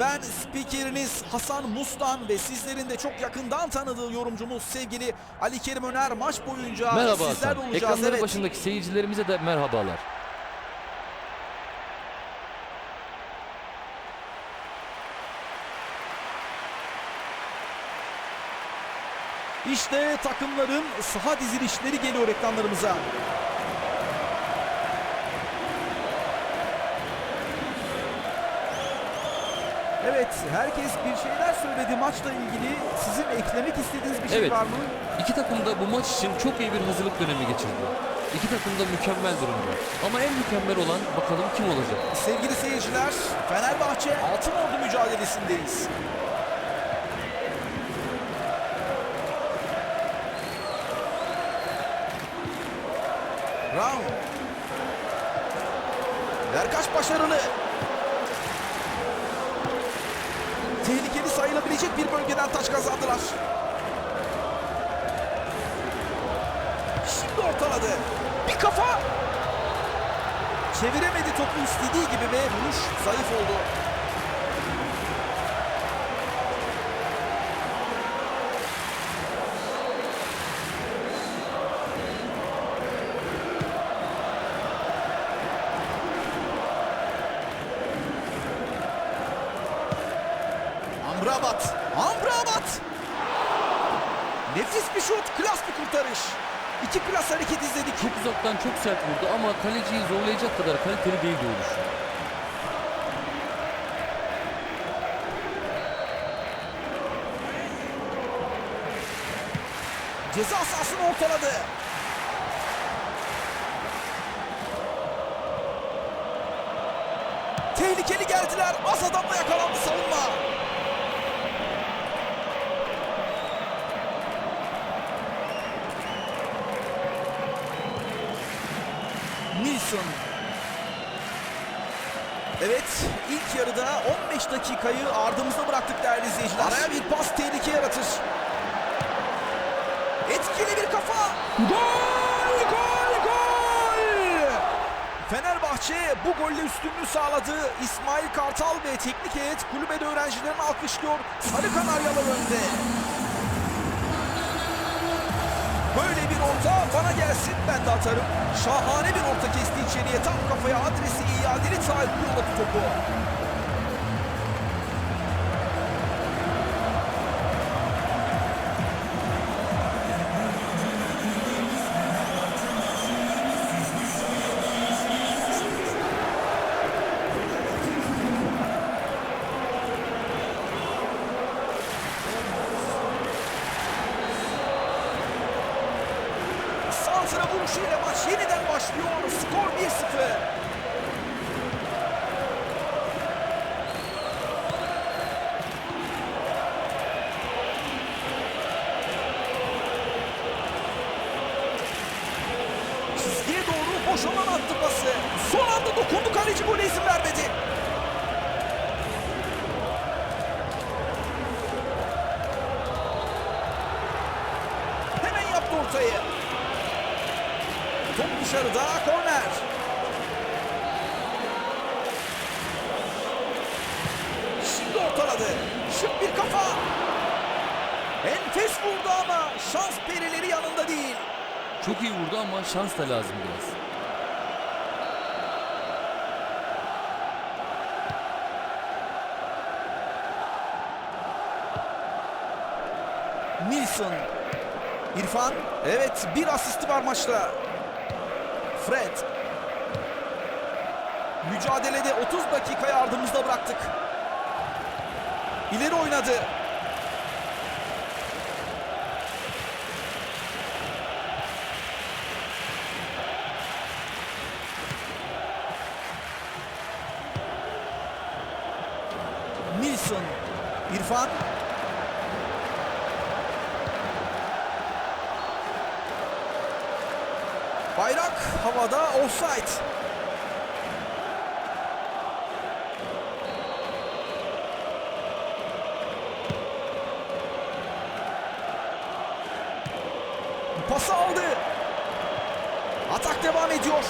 Ben spikeriniz Hasan Mustan ve sizlerin de çok yakından tanıdığı yorumcumuz sevgili Ali Kerim Öner maç boyunca Merhaba sizler Hasan. olacağız. Ekranların evet. başındaki seyircilerimize de merhabalar. İşte takımların saha dizilişleri geliyor ekranlarımıza. Evet, herkes bir şeyler söyledi maçla ilgili. Sizin eklemek istediğiniz bir şey Evet. var mı? İki takım da bu maç için çok iyi bir hazırlık dönemi geçirdi. İki takım da mükemmel durumda. Ama en mükemmel olan bakalım kim olacak? Sevgili seyirciler, Fenerbahçe Altınordu mücadelesindeyiz. Brown. Berkaç başarılı. Tehlikeli sayılabilecek bir bölgeden taç kazandılar. Şimdi ortaladı. Bir kafa. Çeviremedi topu istediği gibi ve vuruş zayıf oldu. İki klas hareket izledik. Çok uzaktan çok sert vurdu ama kaleciyi zorlayacak kadar kaliteli değildi vuruşu. Ceza sahasını ortaladı. Tehlikeli geldiler. Az adamla yakalandı savunma. Nilsson. Evet, ilk yarıda 15 dakikayı ardımızda bıraktık değerli izleyiciler. Araya bir pas tehlike yaratır. Etkili bir kafa. Gol! Gol! Gol! Fenerbahçe bu golle üstünlüğü sağladı. İsmail Kartal ve teknik heyet kulübede öğrencilerini alkışlıyor. Sarı Kanaryalar önde. Bir orta bana gelsin ben de atarım. Şahane bir orta kesti içeriye tam kafaya adresi iadeli tahakkü yolladı topu. Vuruşuyla maç yeniden başlıyor. Skor 1-0. Çizgiye doğru boş alan attı pası. Son anda dokundu kaleci gole izin vermedi. Dışarıda korner. Şimdi ortaladı. Şık bir kafa. Enfes vurdu ama şans perileri yanında değil. Çok iyi vurdu ama şans da lazım biraz. Nilsson. İrfan. Evet bir asisti var maçta. Fred. Mücadelede 30 dakika yardımımızda bıraktık. İleri oynadı. Nilsson. İrfan. Havada offside. Pası aldı. Atak devam ediyor.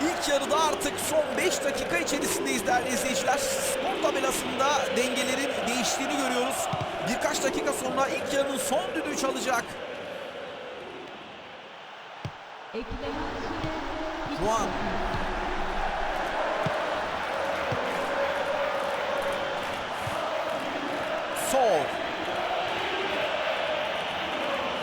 İlk yarıda artık son 5 dakika içerisindeyiz değerli izleyiciler. Skor tabelasında dengelerin değiştiğini görüyoruz. Birkaç dakika sonra ilk yarının son düdüğü çalacak. Juan. Sol.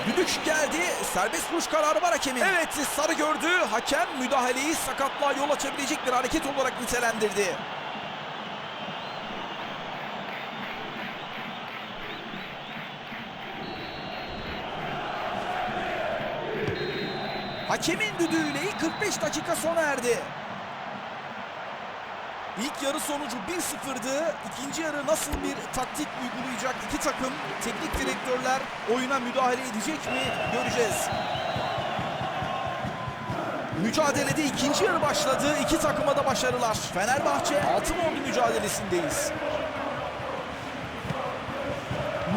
Düdük geldi. Serbest vuruş kararı var hakemin. Evet sarı gördü. Hakem müdahaleyi sakatlığa yol açabilecek bir hareket olarak nitelendirdi. Hakemin düdüğüyle ilk 45 dakika sona erdi. İlk yarı sonucu 1-0'dı. İkinci yarı nasıl bir taktik uygulayacak iki takım, teknik direktörler oyuna müdahale edecek mi göreceğiz. Mücadelede ikinci yarı başladı. İki takıma da başarılar. Fenerbahçe altın ordu mücadelesindeyiz.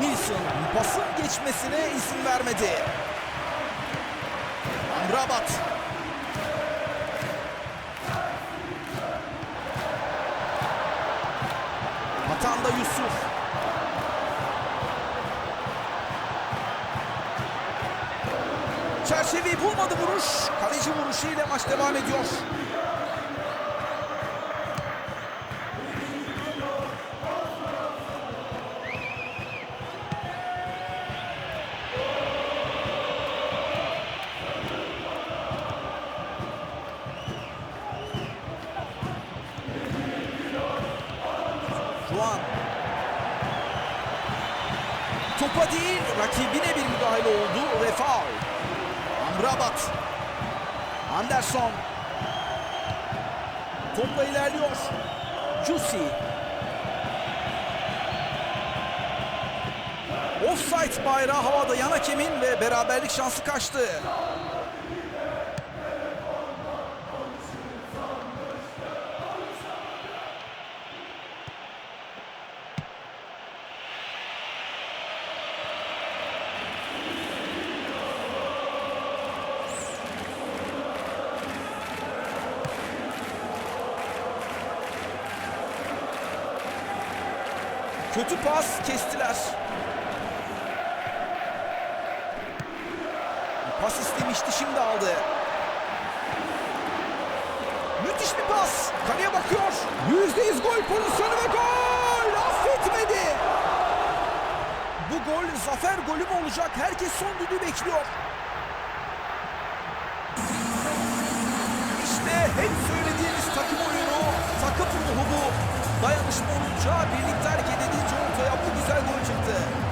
Nilsson pasın geçmesine izin vermedi. Amrabat. Hatanda Yusuf. Çerçeveyi bulmadı vuruş. Kaleci vuruşuyla maç devam ediyor. Rakibine bir müdahale oldu ve faul. Amrabat. Anderson. Topla ilerliyor. Jusi. Offside bayrağı havada yan hakemin ve beraberlik şansı kaçtı. Kötü pas kestiler. Pas istemişti şimdi aldı. Müthiş bir pas. Kaleye bakıyor. Yüzde yüz gol pozisyonu ve gol. Affetmedi. Bu gol zafer golü mü olacak? Herkes son düdüğü bekliyor. İşte hep söylediğimiz takım oyunu, takım ruhu bu. Dayanışma olunca, birlikte hareket edince ortaya bu güzel gol çıktı.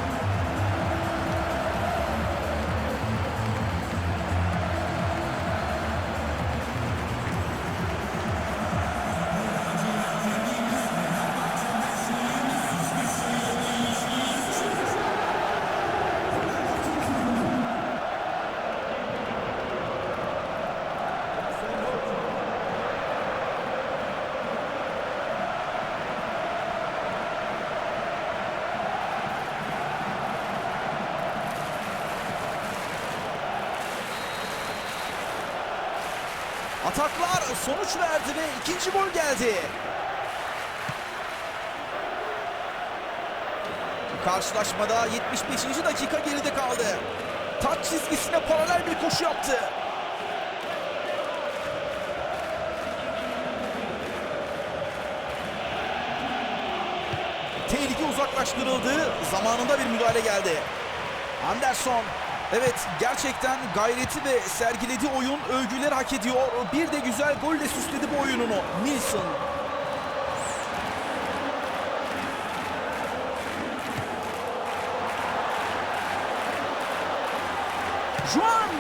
Ataklar sonuç verdi ve ikinci gol geldi. Karşılaşmada 75. dakika geride kaldı. Taç çizgisine paralel bir koşu yaptı. Tehlike uzaklaştırıldı. Zamanında bir müdahale geldi. Anderson. Evet gerçekten gayreti ve sergilediği oyun övgüler hak ediyor. Bir de güzel golle süsledi bu oyununu. Nilsson. Juan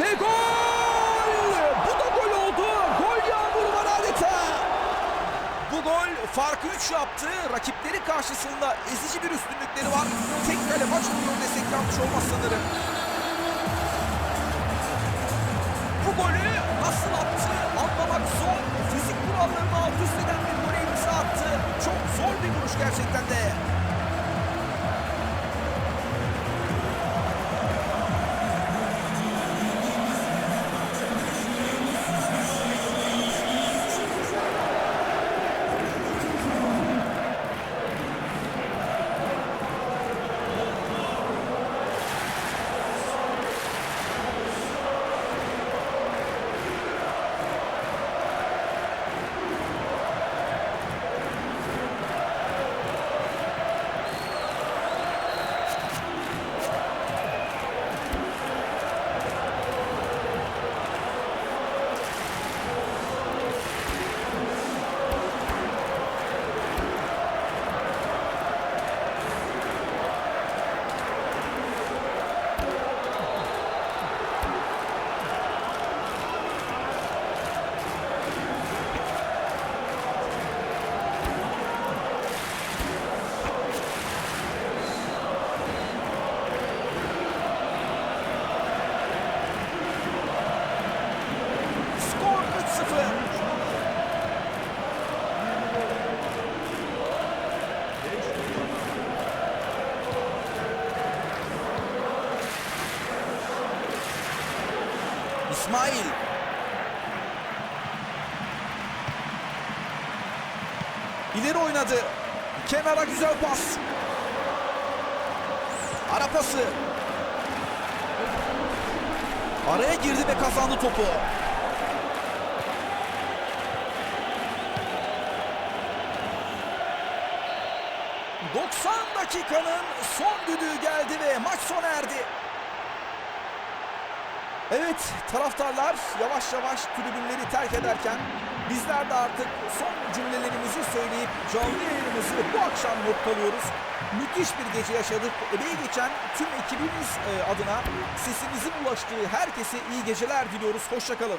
ve gol! Bu da gol oldu. Gol yağmuru var adeta. Bu gol farkı 3 yaptı. Rakipleri karşısında ezici bir üstünlükleri var. Tek kale maç oluyor desek yanlış olmaz sanırım. Gerçekten de. İsmail. İleri oynadı. Kenara güzel pas. Ara pası. Araya girdi ve kazandı topu. ...90 dakikanın son düdüğü geldi ve maç sona erdi. Evet taraftarlar yavaş yavaş tribünleri terk ederken bizler de artık son cümlelerimizi söyleyip canlı yayınımızı bu akşam noktalıyoruz. Müthiş bir gece yaşadık. Emeği geçen tüm ekibimiz e, adına sesimizin ulaştığı herkese iyi geceler diliyoruz. Hoşçakalın.